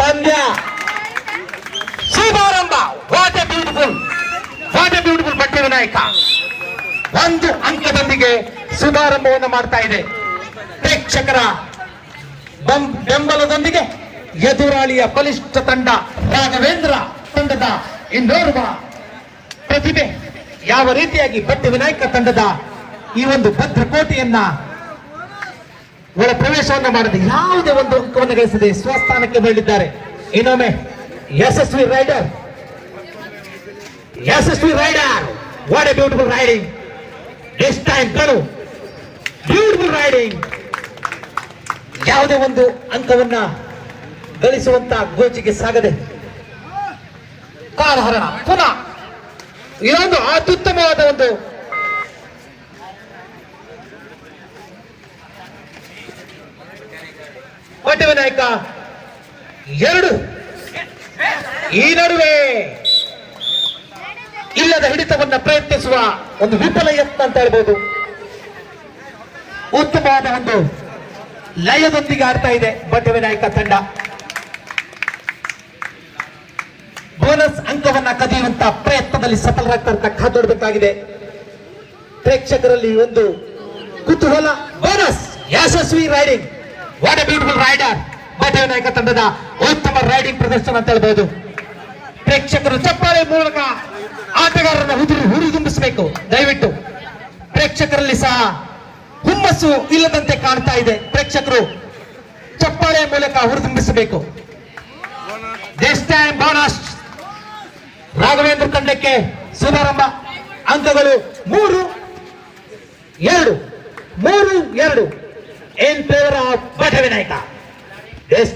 ಪಂದ್ಯ. ಶುಭಾರಂಭ what a beautiful what a beautiful Batte Vinayaka. ಒಂದು ಅಂಕದೊಂದಿಗೆ ಶುಭಾರಂಭವನ್ನು ಮಾಡ್ತಾ ಇದೆ. ಪ್ರೇಕ್ಷಕರ ಬೆಂಬಲದೊಂದಿಗೆ ಎದುರಾಳಿಯ ಬಲಿಷ್ಠ ತಂಡ ರಾಘವೇಂದ್ರ ತಂಡದ ಇನ್ನೋರ್ವ ಪ್ರತಿಭೆ. ಯಾವ ರೀತಿಯಾಗಿ ಬಟ್ಟೆ ವಿನಾಯಕ ತಂಡದ ಈ ಒಂದು ಭದ್ರಕೋಟೆಯನ್ನ ಒಳ ಪ್ರವೇಶವನ್ನು ಮಾಡದೆ. ಯಾವುದೇ ಒಂದು ಅಂಕವನ್ನು ಗಳಿಸದೆ ಸ್ವಸ್ಥಾನಕ್ಕೆ ಬೆಳೆದಿದ್ದಾರೆ ಇನ್ನೊಮ್ಮೆ, ಯಶಸ್ವಿ raider. Yashasvi raider. What a beautiful raiding this time ಕಣು ಬ್ಯೂಟಿಫುಲ್ ರೈಡಿಂಗ್ ಯಾವುದೇ ಒಂದು ಅಂಕವನ್ನ ಗಳಿಸುವಂತ ಗೋಚಿಗೆ ಸಾಗದೆ. ಕಾಲಹರಣ. ಪುನಃ ಇದೊಂದು ಅತ್ಯುತ್ತಮವಾದ ಒಂದು ಬಟ್ಟೆ ನಾಯಕ ಎರಡು. ಈ ನಡುವೆ ಇಲ್ಲದ ಹಿಡಿತವನ್ನ ಪ್ರಯತ್ನಿಸುವ ಒಂದು ವಿಫಲ ಯತ್ನ ಅಂತ ಹೇಳ್ಬೋದು. ಉತ್ತಮವಾದ ಒಂದು ಲಯದೊಂದಿಗೆ ಆಡ್ತಾ ಇದೆ ಬಟ್ಟೆ ವಿನಾಯಕ ತಂಡ. ಬೋನಸ್ ಅಂಕವನ್ನ ಕದಿಯುವಂತ ಪ್ರಯತ್ನದಲ್ಲಿ ಸಫಲರಾಗ್ತಾ ಕಾದೊಡಬೇಕಾಗಿದೆ ಪ್ರೇಕ್ಷಕರಲ್ಲಿ ಒಂದು ಕುತೂಹಲ, bonus Yashasvi raiding. What a beautiful raider Batte Vinayaka ತಂಡದ ಉತ್ತಮ ರೈಡಿಂಗ್ ಪ್ರದರ್ಶನ ಅಂತ ಹೇಳ್ಬಹುದು ಪ್ರೇಕ್ಷಕರು ಚಪ್ಪಾಳೆ ಮೂಲಕ ಆಟಗಾರರನ್ನ ಹುದುರು ಹುರಿದುಂಬಿಸಬೇಕು ದಯವಿಟ್ಟು ಪ್ರೇಕ್ಷಕರಲ್ಲಿ ಸಹ ಹುಮ್ಮಸ್ಸು ಇಲ್ಲದಂತೆ ಕಾಣ್ತಾ ಇದೆ. ಪ್ರೇಕ್ಷಕರು ಚಪ್ಪಾಳೆ ಮೂಲಕ ಹುರಿದುಂಬಿಸಬೇಕು ದಿಸ್ ರಾಘವೇಂದ್ರ ತಂಡಕ್ಕೆ ಶುಭಾರಂಭ. ಅಂಕಗಳು ಮೂರು, ಎರಡು ಮೂರು, ಎರಡು. In favor of Batte Vinayaka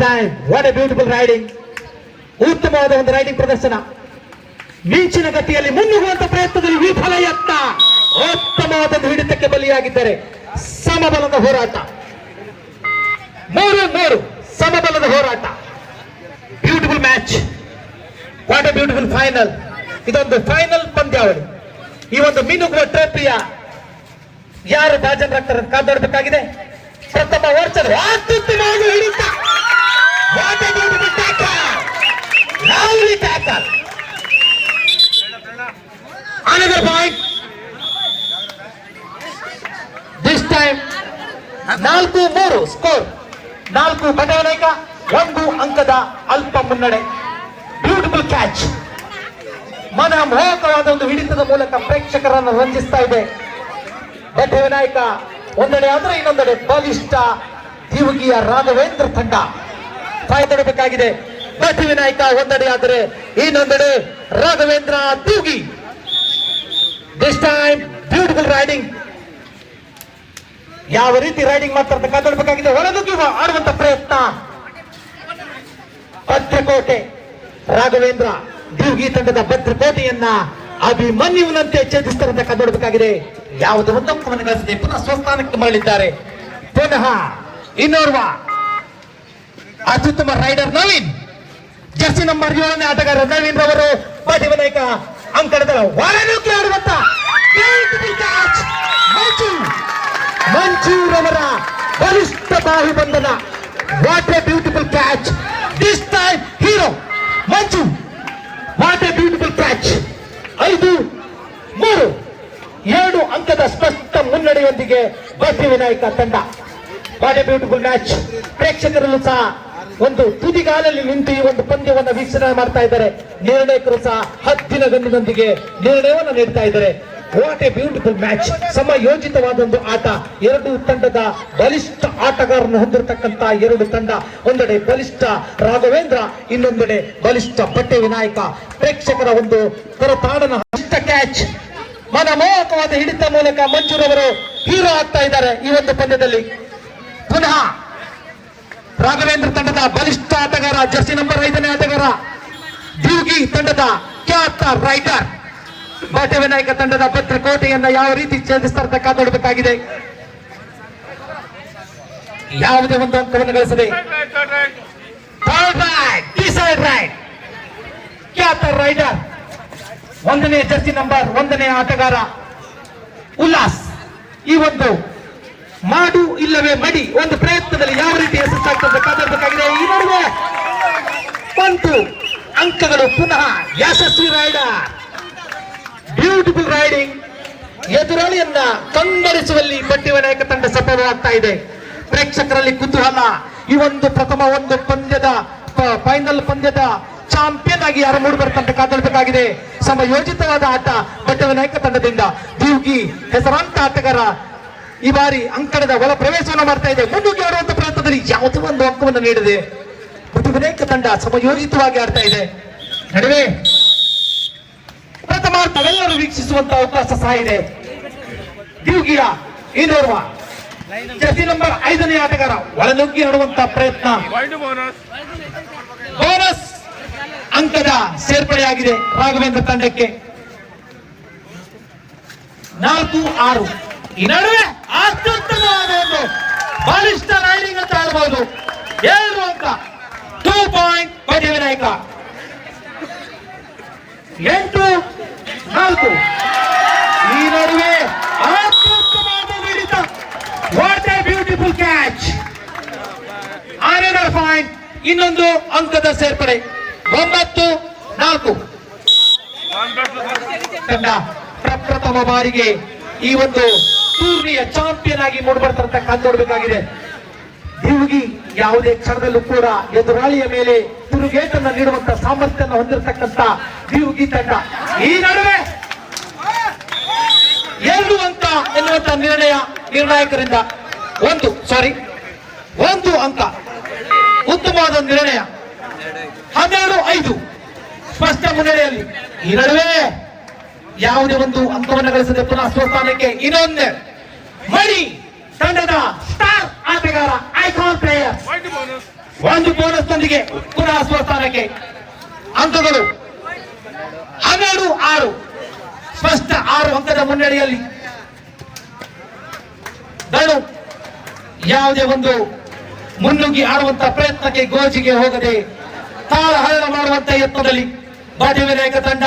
time, what a beautiful raiding ಉತ್ತಮವಾದ ಒಂದು ರೈಡಿಂಗ್ ಪ್ರದರ್ಶನ. ಮೀಚಿನ ಗತಿಯಲ್ಲಿ ಮುನ್ನುಗ್ಗುವಂತ ಪ್ರಯತ್ನದಲ್ಲಿ ವಿಫಲ ಯತ್ನ. ಉತ್ತಮವಾದ ಹಿಡಿತಕ್ಕೆ ಬಲಿಯಾಗಿದ್ದಾರೆ. ಸಮಬಲದ ಹೋರಾಟ. ಮೂರು ಮೂರು ಸಮಬಲದ ಹೋರಾಟ. Beautiful match what a beautiful final ಇದೊಂದು ಫೈನಲ್ ಪಂದ್ಯಾವಳಿ. ಈ ಒಂದು ಮೀನುಗುವ ಟ್ರೋಫಿಯ ಯಾರು ಭಾಜನರಾಗ್ತಾರೆ ಅಂತ ಕಾದಾಡಬೇಕಾಗಿದೆ ಪ್ರಥಮ ವರ್ಷದ ಅತ್ಯುತ್ತಮವಾಗಿ ಹಿಡಿತ. What a beautiful tackle lovely tackle another point this time ನಾಲ್ಕು ಮೂರು ಸ್ಕೋರ್ ನಾಲ್ಕು ಬಟನಾಯಕ ಒಂದು ಅಂಕದ ಅಲ್ಪ ಮುನ್ನಡೆ. ಬ್ಯೂಟಿಫುಲ್ ಕ್ಯಾಚ್ ಮನ ಮೋಹಕವಾದ ಒಂದು ಹಿಡಿತದ ಮೂಲಕ ಪ್ರೇಕ್ಷಕರನ್ನು ರಂಜಿಸ್ತಾ ಇದೆ. ವಿನಾಯಕ ಒಂದೆಡೆ ಆದ್ರೆ ಇನ್ನೊಂದೆಡೆ ಬಲಿಷ್ಠ ದಿವಗಿಯ ರಾಘವೇಂದ್ರ ತಂಡ ಕಾಯ್ದೊಡಬೇಕಾಗಿದೆ ಬಟ್ಟೆ ವಿನಾಯಕ ಒಂದೆಡೆ ಆದರೆ ಇನ್ನೊಂದೆಡೆ ರಾಘವೇಂದ್ರ ದೀವಗಿ ದಿಸ್ ಟೈಮ್ ಬ್ಯೂಟಿಫುಲ್ ರೈಡಿಂಗ್ ಯಾವ ರೀತಿ ರೈಡಿಂಗ್ ಮಾಡ್ತಾರೆ ಕಾಯ್ದೊಡಬೇಕಾಗಿದೆ ಹೊರದುಗ್ಗಿ ಆಡುವಂತ ಪ್ರಯತ್ನ. ಭದ್ರಕೋಟೆ ರಾಘವೇಂದ್ರ ದೀವಗಿ ತಂಡದ ಭದ್ರಕೋಟೆಯನ್ನ ಅಭಿಮನ್ಯುವಿನಂತೆ ಛೇದಿಸ್ತಾರಂತ ಅಂತ ಕಾದೊಡಬೇಕಾಗಿದೆ ಯಾವುದೇ ಅಂಕವನ್ನು ಗಳಿಸದೆ ಪುನಃ ಸ್ವಸ್ಥಾನಕ್ಕೆ ಮರಳಿದ್ದಾರೆ. ಪುನಃ ಇನ್ನೋರ್ವ ಅತ್ಯುತ್ತಮ ರೈಡರ್ ನವೀನ್, ಜರ್ಸಿ ನಂಬರ್ ಏಳನೇ ಆಟಗಾರ ನವೀನ್ ರವರು ಪಾಟಿ ವಿನಾಯಕ ಅಂಕಣದ ಹೊರನುಗ್ಗಿ ಆಡುವಂತ ಮಂಜು ಮಂಜೂರವರ ಬಲಿಷ್ಠ ಬಾಹುಬಂಧನ what a beautiful catch this time hero Manju what a beautiful catch ಐದು, ಮೂರು. ಏಳು ಅಂಕದ ಸ್ಪಷ್ಟ ಮುನ್ನಡೆಯೊಂದಿಗೆ ಬಟ್ಟಿ ವಿನಾಯಕ ತಂಡ. What a beautiful match. ಪ್ರೇಕ್ಷಕರಲ್ಲೂ ಸಹ ಒಂದು ತುದಿಗಾಲಲ್ಲಿ ನಿಂತು ಈ ಒಂದು ಪಂದ್ಯವನ್ನು ವೀಕ್ಷಣೆ ಮಾಡ್ತಾ ಇದ್ದಾರೆ. ನಿರ್ಣಾಯಕರು ಸಹ ಹತ್ತಿನ ಗಂಡಿನೊಂದಿಗೆ ನಿರ್ಣಯವನ್ನು ನೀಡ್ತಾ ಇದ್ದಾರೆ. ವಾಟ್ ಎ ಬ್ಯೂಟಿಫುಲ್ ಮ್ಯಾಚ್ ಸಮಯೋಜಿತವಾದ ಒಂದು ಆಟ. ಎರಡು ತಂಡದ ಬಲಿಷ್ಠ ಆಟಗಾರರನ್ನು ಹೊಂದಿರತಕ್ಕಂತ ಎರಡು ತಂಡ. ಒಂದೆಡೆ ಬಲಿಷ್ಠ ರಾಘವೇಂದ್ರ, ಇನ್ನೊಂದೆಡೆ ಬಲಿಷ್ಠ ಬಟ್ಟೆ ವಿನಾಯಕ. ಪ್ರೇಕ್ಷಕರ ಒಂದು ಕರತಾಡನ ಕ್ಯಾಚ್ ಮನಮೋಹಕವಾದ ಹಿಡಿತ ಮೂಲಕ ಮಂಜೂರವರು ಹೀರೋ ಆಗ್ತಾ ಇದ್ದಾರೆ ಈ ಒಂದು ಪಂದ್ಯದಲ್ಲಿ. ಪುನಃ ರಾಘವೇಂದ್ರ ತಂಡದ ಬಲಿಷ್ಠ ಆಟಗಾರ, ಜರ್ಸಿ ನಂಬರ್ ಐದನೇ ಆಟಗಾರ ದ್ಯೂಗಿ ತಂಡದ ಖ್ಯಾತ ರೈಟರ್ ವಿನಾಯಕ ತಂಡದ ಭದ್ರಕೋಟೆಯನ್ನ ಯಾವ ರೀತಿ ಛೇದಿಸ್ತಾರೆ ಅಂತ ಕಾದೊಡಬೇಕಾಗಿದೆ. ಯಾವುದೇ ಒಂದು ಅಂಕವನ್ನು ಗಳಿಸದೆ. ಖ್ಯಾತ ರೈಡರ್ ಒಂದನೇ ಜರ್ಸಿ ನಂಬರ್, ಒಂದನೇ ಆಟಗಾರ ಉಲ್ಲಾಸ್. ಈ ಒಂದು ಮಾಡು ಇಲ್ಲವೇ ಮಡಿ ಒಂದು ಪ್ರಯತ್ನದಲ್ಲಿ ಯಾವ ರೀತಿ ಯಶಸ್ಸಾಗ್ತದೆ ಕಾದಿರಬೇಕಾಗಿದೆ. ಈ ನಡುವೆ ಒಂದು ಅಂಕಗಳು ಪುನಃ ಯಶಸ್ವಿ ರೈಡರ್ ಬ್ಯೂಟಿಫುಲ್ ರೈಡಿಂಗ್ ಎದುರಾಳಿಯನ್ನ ತೊಂದರಿಸುವಲ್ಲಿ ಪಟ್ಟಿವ ನಾಯಕ ತಂಡ ಸಫಲವಾಗ್ತಾ ಇದೆ. ಪ್ರೇಕ್ಷಕರಲ್ಲಿ ಕುತೂಹಲ. ಈ ಒಂದು ಪ್ರಥಮ ಒಂದು ಪಂದ್ಯದ ಫೈನಲ್ ಪಂದ್ಯದ ಚಾಂಪಿಯನ್ ಆಗಿ ಯಾರು ಮೂಡಿ ಬರ್ತಂತ ಕಾದೊಳ್ಬೇಕಾಗಿದೆ ಸಮಯೋಜಿತವಾದ ಆಟ ಬಟ್ಟೆ ನಾಯಕ ತಂಡದಿಂದ ದಿವ್ಗಿ ಹೆಸರಾಂತ ಆಟಗಾರ ಈ ಬಾರಿ ಅಂಕಣದ ಒಳ ಪ್ರವೇಶವನ್ನು ಮಾಡ್ತಾ ಇದೆ. ಮುನ್ನುಗ್ಗಿ ಆಡುವಂತ ಪ್ರಯತ್ನದಲ್ಲಿ ಯಾವುದೇ ಒಂದು ಅಂಕವನ್ನು ನೀಡಿದೆ. ವಿನಾಯಕ ತಂಡ ಸಮಯೋಜಿತವಾಗಿ ಆಡ್ತಾ ಇದೆ. ನಡುವೆ ಪ್ರಥಮ ಪ್ರಥಮಾರ್ಥವೆಲ್ಲರೂ ವೀಕ್ಷಿಸುವಂತ ಅವಕಾಶ ಸಹ ಇದೆ. ದಿವ್ಗಿಯ ಇನ್ನೋರ್ವ ಜರ್ಸಿ ನಂಬರ್ ಐದನೇ ಆಟಗಾರ ಒಳನುಗ್ಗಿ ಆಡುವಂತ ಪ್ರಯತ್ನ. ಬೋನಸ್. ಅಂಕದ ಸೇರ್ಪಡೆಯಾಗಿದೆ ರಾಘವೇಂದ್ರ ತಂಡಕ್ಕೆ. ನಾಲ್ಕು, ಆರು. ಈ ನಡುವೆ ಅತ್ಯುತ್ತಮವಾದ ಒಂದು ಬಲಿಷ್ಠ ರೈಡಿಂಗ್ ಅಂತ ಹೇಳ್ಬೋದು. ಏಳು ಅಂಕ. ಟೂ ಪಾಯಿಂಟ್ ಪಟಿ ವಿನಾಯಕ ಎಂಟು, ನಾಲ್ಕು. ಈ ನಡುವೆ ಅತ್ಯುತ್ತಮವಾದ ಹಿಡಿತ ವಾಟ್ ಎ ಬ್ಯೂಟಿಫುಲ್ ಕ್ಯಾಚ್ ಆರ್ ಪಾಯಿಂಟ್ ಇನ್ನೊಂದು ಅಂಕದ ಸೇರ್ಪಡೆ. ಒಂಬತ್ತು, ನಾಲ್ಕು. ತಂಡ ಪ್ರಪ್ರಥಮ ಬಾರಿಗೆ ಈ ಒಂದು ಟೂರ್ನಿಯ ಚಾಂಪಿಯನ್ ಆಗಿ ಮೂಡಿಬರ್ತಾರಂತ ಕಾದು ನೋಡ್ಬೇಕಾಗಿದೆ. ದಿವ್ಗಿ ಯಾವುದೇ ಕ್ಷಣದಲ್ಲೂ ಕೂಡ ಎದುರಾಳಿಯ ಮೇಲೆ ತಿರುಗೇಟನ್ನು ನೀಡುವಂತ ಸಾಮರ್ಥ್ಯವನ್ನು ಹೊಂದಿರತಕ್ಕಂತ ದಿವ್ಗಿ ತಂಡ. ಈ ನಡುವೆ ಎರಡು ಅಂತ ಎನ್ನುವಂತ ನಿರ್ಣಯ ನಿರ್ಣಾಯಕರಿಂದ ಒಂದು ಸಾರಿ ಒಂದು ಅಂಕ. ಉತ್ತಮವಾದ ನಿರ್ಣಯ. ಹನ್ನೆರಡು ಐದು. ಸ್ಪಷ್ಟ ಮುನ್ನಡೆಯಲ್ಲಿ. ಈ ನಡುವೆ ಯಾವುದೇ ಒಂದು ಅಂಕವನ್ನು ಗಳಿಸದೆ ಪುನಃ ಸ್ವಸ್ಥಾನಕ್ಕೆ ಇನ್ನೊಂದು ಮಣಿ ತಂಡದ ಸ್ಟಾರ್ ಆಟಗಾರ ಐಕಾನ್ ಪ್ಲೇಯರ್ ಒಂದು ಬೋನಸ್ ನೊಂದಿಗೆ ಪುನಃ ಸ್ವಸ್ಥಾನಕ್ಕೆ ಅಂಕಗಳು. ಹನ್ನೆರಡು ಆರು. ಸ್ಪಷ್ಟ ಆರು ಅಂಕದ ಮುನ್ನಡೆಯಲ್ಲಿ. ಯಾವುದೇ ಒಂದು ಮುನ್ನುಗ್ಗಿ ಆಡುವಂತ ಪ್ರಯತ್ನಕ್ಕೆ ಗೋಜಿಗೆ ಹೋಗದೆ ತಾಳ ಹರಣ ಮಾಡುವಂತ ಯತ್ನದಲ್ಲಿ ಬಾಟಿ ವಿನಾಯಕ ತಂಡ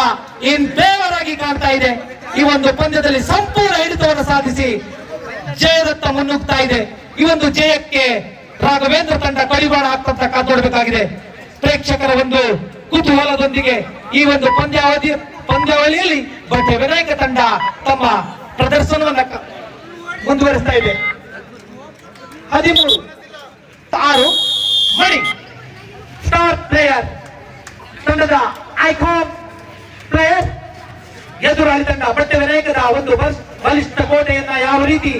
ಇನ್ ಫೇವರ್ ಆಗಿ ಕಾಣ್ತಾ ಇದೆ. ಈ ಒಂದು ಪಂದ್ಯದಲ್ಲಿ ಸಂಪೂರ್ಣ ಹಿಡಿತವನ್ನು ಸಾಧಿಸಿ ಜಯದತ್ತ ಮುನ್ನುಗ್ತಾ ಇದೆ. ಈ ಒಂದು ಜಯಕ್ಕೆ ರಾಘವೇಂದ್ರ ತಂಡ ಕಡಿವಾಣ ಹಾಕ್ತಂತ ಕಾದೋಡಬೇಕಾಗಿದೆ. ಪ್ರೇಕ್ಷಕರ ಒಂದು ಕುತೂಹಲದೊಂದಿಗೆ ಈ ಒಂದು ಪಂದ್ಯಾವಧಿ ಪಂದ್ಯಾವಳಿಯಲ್ಲಿ ಬಟ್ಟೆ ವಿನಾಯಕ ತಂಡ ತಮ್ಮ ಪ್ರದರ್ಶನವನ್ನ ಮುಂದುವರಿಸ್ತಾ ಇದೆ. ಹದಿಮೂರು, ಆರು ಮಣಿ ಸ್ಟಾರ್ ಪ್ಲೇಯರ್ ತಂಡದ ಐಕಾನ್ ಪ್ಲೇಯರ್ ಎದುರಾಳಿ ತಂಡ ಬಟ್ಟೆ ವಿನಾಯಕದ ಒಂದು ಬಲಿಷ್ಠ ಕೋಟೆಯನ್ನ ಯಾವ ರೀತಿ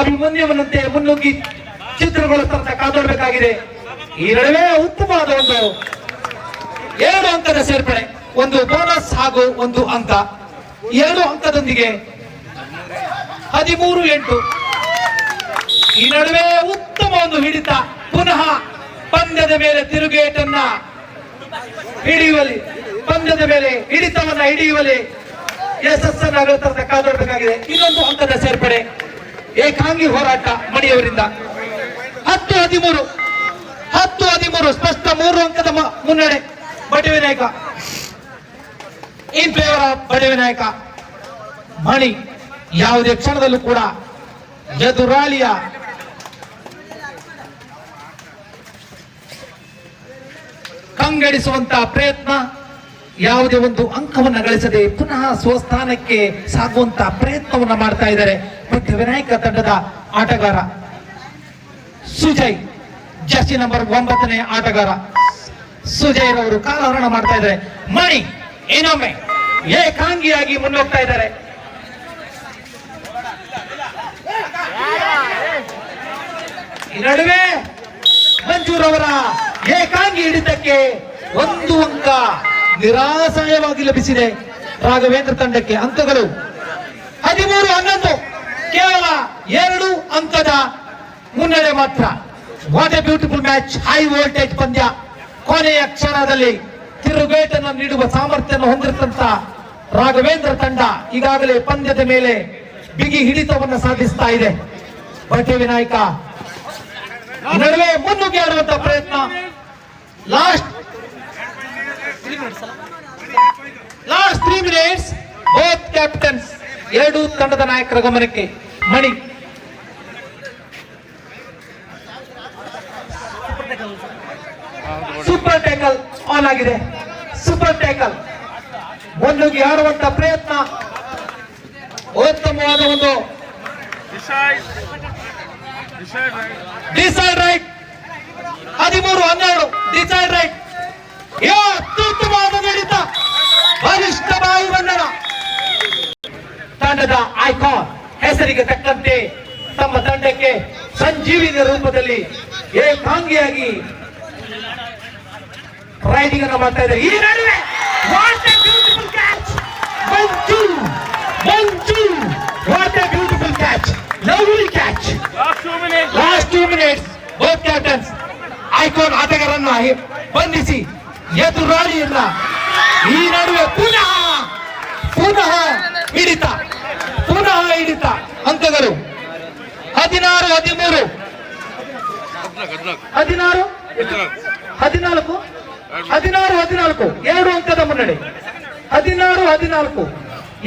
ಅಭಿಮನ್ಯುವನಂತೆ ಮುನ್ನುಗ್ಗಿ ಚಿತ್ರಗೊಳಿಸ್ತಂತ ಕಾದೊಡಬೇಕಾಗಿದೆ. ಈ ನಡುವೆ ಉತ್ತಮವಾದ ಒಂದು ಎರಡು ಅಂಕದ ಸೇರ್ಪಡೆ, ಒಂದು ಬೋನಸ್ ಹಾಗೂ ಒಂದು ಅಂಕ. ಎರಡು ಅಂಕದೊಂದಿಗೆ ಹದಿಮೂರು ಎಂಟು. ಈ ನಡುವೆ ಉತ್ತಮ ಒಂದು ಹಿಡಿತ. ಪುನಃ ಪಂದ್ಯದ ಮೇಲೆ ತಿರುಗೇಟನ್ನ ಹಿಡಿಯುವಲ್ಲಿ, ಪಂದ್ಯದ ಮೇಲೆ ಹಿಡಿತವನ್ನ ಹಿಡಿಯುವಲ್ಲಿ ಯಶಸ್ಸನ್ನು ಅಗತ್ಯ ಕಾದಾಡಬೇಕಾಗಿದೆ. ಇನ್ನೊಂದು ಹಂತದ ಸೇರ್ಪಡೆ. ಏಕಾಂಗಿ ಹೋರಾಟ ಮಣಿಯವರಿಂದ. ಹತ್ತು ಹದಿಮೂರು ಹತ್ತು ಹದಿಮೂರು, ಸ್ಪಷ್ಟ ಮೂರು ಅಂಕದ ಮುನ್ನಡೆ. ಬಡಿ ವಿನಾಯಕ ಇನ್ ಫೇವರ್ ಆಫ್ ಬಡಿ ವಿನಾಯಕ ಮಣಿ ಯಾವುದೇ ಕ್ಷಣದಲ್ಲೂ ಕೂಡ ಎದುರಾಳಿಯ ಕಂಗೆಡಿಸುವಂತ ಪ್ರಯತ್ನ, ಯಾವುದೇ ಒಂದು ಅಂಕವನ್ನು ಗಳಿಸದೆ ಪುನಃ ಸ್ವಸ್ಥಾನಕ್ಕೆ ಸಾಗುವಂತ ಪ್ರಯತ್ನವನ್ನ ಮಾಡ್ತಾ ಇದ್ದಾರೆ ಬಟ್ ವಿನಾಯಕ ತಂಡದ ಆಟಗಾರ ಸುಜಯ್, ಜರ್ಸಿ ನಂಬರ್ ಒಂಬತ್ತನೇ ಆಟಗಾರ ಸುಜಯ್ ರವರು ಕಾಲಹರಣ ಮಾಡ್ತಾ ಇದ್ದಾರೆ. ಮಣಿ ಏನೊಮ್ಮೆ ಏಕಾಂಗಿಯಾಗಿ ಮುನ್ನೋಗ್ತಾ ಇದ್ದಾರೆ. ನಡುವೆ ಮಂಜೂರ್ ಅವರ ಏಕಾಂಗಿ ಹಿಡಿತಕ್ಕೆ ಒಂದು ಅಂಕ ನಿರಾಸಯವಾಗಿ ಲಭಿಸಿದೆ ರಾಘವೇಂದ್ರ ತಂಡಕ್ಕೆ ಅಂಕಗಳು. ಹದಿಮೂರು ಹನ್ನೊಂದು, ಕೇವಲ ಎರಡು ಅಂಕದ ಮುನ್ನಡೆ ಮಾತ್ರ. What a beautiful match high voltage ಪಂದ್ಯ. ಕೊನೆಯ ಕ್ಷಣದಲ್ಲಿ ತಿರುಗೇಟನ್ನು ನೀಡುವ ಸಾಮರ್ಥ್ಯವನ್ನು ಹೊಂದಿರತಂತ ರಾಘವೇಂದ್ರ ತಂಡ ಈಗಾಗಲೇ ಪಂದ್ಯದ ಮೇಲೆ ಬಿಗಿ ಹಿಡಿತವನ್ನು ಸಾಧಿಸ್ತಾ ಇದೆ. ಬಟ್ಟೆ ವಿನಾಯಕ ನಡುವೆ ಮುನ್ನುಗ್ಗಿ ಆಡುವಂತ ಪ್ರಯತ್ನ. Last last three minutes both captains ಎರಡು ತಂಡದ ನಾಯಕರ ಗಮನಕ್ಕೆ ಮಣಿ. ಸೂಪರ್ ಟ್ಯಾಕಲ್ ಆನ್ ಆಗಿದೆ. ಸೂಪರ್ ಟ್ಯಾಕಲ್ ಮುನ್ನುಗ್ಗಿ ಆಡುವಂತ ಪ್ರಯತ್ನ. ಉತ್ತಮವಾದ ಒಂದು. ಡಿಸೈಡ್ ರೈಟ್ ಹದಿಮೂರು, ಹನ್ನೆರಡು. ಡಿಸೈಡ್ ರೈಟ್ ಅತ್ಯುತ್ತಮವಾದ ನಡೀತ ಬಲಿಷ್ಠ ಬಾಯಿ ಬಂಧನ. ತಂಡದ ಐಕಾನ್ ಹೆಸರಿಗೆ ತಕ್ಕಂತೆ ತಮ್ಮ ತಂಡಕ್ಕೆ ಸಂಜೀವಿನ ರೂಪದಲ್ಲಿ ಏಕಾಂಗಿಯಾಗಿ ರೈಡಿಂಗ್ ಅನ್ನು ಮಾಡ್ತಾ ಇದ್ದಾರೆ. ಈ ನಡುವೆ what beautiful catch Manju Manju two minutes both captains icon ಆಟಗಾರರನ್ನ ಬಂಧಿಸಿ ಎದುರಾಳಿಯನ್ನ ಈ ನಡುವೆ ಪುನಃ ಪುನಃ ಹಿಡಿತ ಪುನಃ ಹಿಡಿತ ಅಂಕಗಳು ಹದಿನಾರು, ಹದಿಮೂರು. ಹದಿನಾರು? ಹದಿನಾಲ್ಕು? ಹದಿನಾರು, ಹದಿನಾಲ್ಕು. ಎರಡು ಅಂಕದ ಮುನ್ನಡೆ. ಹದಿನಾರು, ಹದಿನಾಲ್ಕು.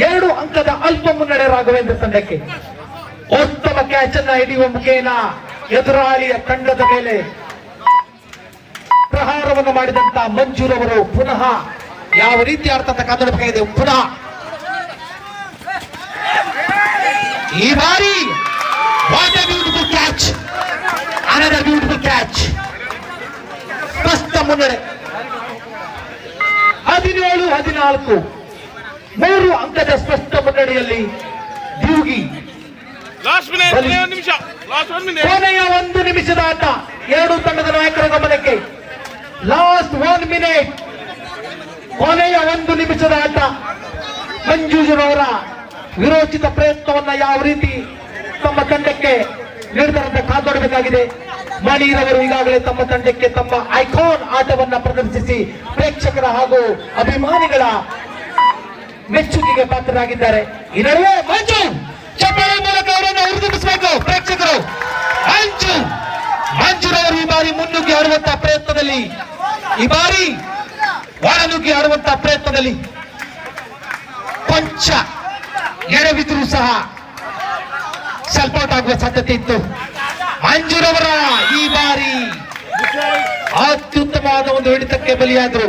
ಎರಡು ಅಂಕದ ಅಲ್ಪ ಮುನ್ನಡೆ ರಾಘವೇಂದ್ರ ತಂಡಕ್ಕೆ. ಉತ್ತಮ ಕ್ಯಾಚ್ ಅನ್ನ ಹಿಡಿಯುವ ಮುಖೇನ ಎದುರಾಳಿಯ ತಂಡದ ಮೇಲೆ ಪ್ರಹಾರವನ್ನು ಮಾಡಿದಂತ ಮಂಜೂರವರು ಪುನಃ ಯಾವ ರೀತಿ ಆಡ್ತಂತ ಕಾದಡಬೇಕಾಗಿದೆ ಪುನಃ ಈ ಬಾರಿ what a beautiful catch another beautiful catch ಸ್ಪಷ್ಟ ಮುನ್ನಡೆ. ಹದಿನೇಳು, ಹದಿನಾಲ್ಕು. ಮೂರು ಅಂಕದ ಸ್ಪಷ್ಟ ಮುನ್ನಡೆಯಲ್ಲಿ ದಿರುಗಿ ಒಂದು ನಿಮಿಷ. Minute. ಕೊನೆಯ ಒಂದು ನಿಮಿಷದ ಆಟ. ಎರಡು ತಂಡದ ನಾಯಕರ ಗಮನಕ್ಕೆ. ಲಾಸ್ಟ್ ಒನ್ ಮಿನಿಟ್ ಕೊನೆಯ ಒಂದು ನಿಮಿಷದ ಆಟ. ಮಂಜೂಜರವರ ವಿರೋಚಿತ ಪ್ರಯತ್ನವನ್ನ ಯಾವ ರೀತಿ ತಮ್ಮ ತಂಡಕ್ಕೆ ನೀಡ್ತಾರಂತ ಕಾದೊಡಬೇಕಾಗಿದೆ. ಮಣಿರವರು ಈಗಾಗಲೇ ತಮ್ಮ ತಂಡಕ್ಕೆ ತಮ್ಮ ಐಕಾನ್ ಆಟವನ್ನ ಪ್ರದರ್ಶಿಸಿ ಪ್ರೇಕ್ಷಕರ ಹಾಗೂ ಅಭಿಮಾನಿಗಳ ಮೆಚ್ಚುಗೆಗೆ ಪಾತ್ರರಾಗಿದ್ದಾರೆ. ಈ ನಡುವೆ ಮಂಜು ಚಪ್ಪಾಳೆ ಮೂಲಕ ಅವರನ್ನು ಹುರಿದುಂಬಿಸಬೇಕು. ಪ್ರೇಕ್ಷಕರು, ಅಂಜು ಮಂಜುರವರು ಈ ಬಾರಿ ಮುನ್ನುಗ್ಗಿ ಆಡುವಂತಹ ಪ್ರಯತ್ನದಲ್ಲಿ. ಈ ಬಾರಿ ಒಳನುಗ್ಗಿ ಆಡುವಂತಹ ಪ್ರಯತ್ನದಲ್ಲಿ ಕೊಂಚ ಎಡವಿದ್ರು ಸಹ ಸಲ್ಪೌಟ್ ಆಗುವ ಸಾಧ್ಯತೆ ಇತ್ತು. ಅಂಜುರವರ ಈ ಬಾರಿ ಅತ್ಯುತ್ತಮವಾದ ಒಂದು ಹಿಡಿತಕ್ಕೆ ಬಲಿಯಾದರು.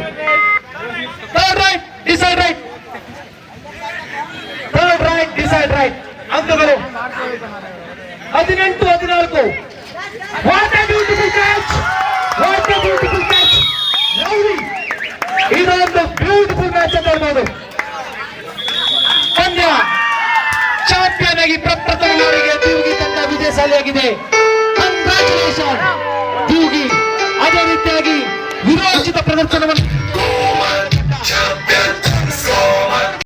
ಡಿಸೈಡ್ ರೈಟ್ ಡಿಸೈಡ್ ರೈಟ್ ಅಂಕಗಳು ಹದಿನೆಂಟು, ಹದಿನಾಲ್ಕು. ಬ್ಯೂಟಿಫುಲ್ ಬ್ಯೂಟಿಫುಲ್ ಇದೊಂದು ಬ್ಯೂಟಿಫುಲ್ ಮ್ಯಾಚ್ ಅಂತ ಹೇಳ್ಬೋದು. ಪಂದ್ಯ. ಚಾಂಪಿಯನ್ ಆಗಿ ಪ್ರಪ್ರಥಮ ಬಾರಿಗೆ ತಂದ ತಂಡ ವಿಜಯಶಾಲಿಯಾಗಿದೆ ಕಂಗ್ರಾಚುಲೇಷನ್ ತಿರುಗಿ ಅದೇ ರೀತಿಯಾಗಿ ವಿರೋಚಿತ ಪ್ರದರ್ಶನವನ್ನು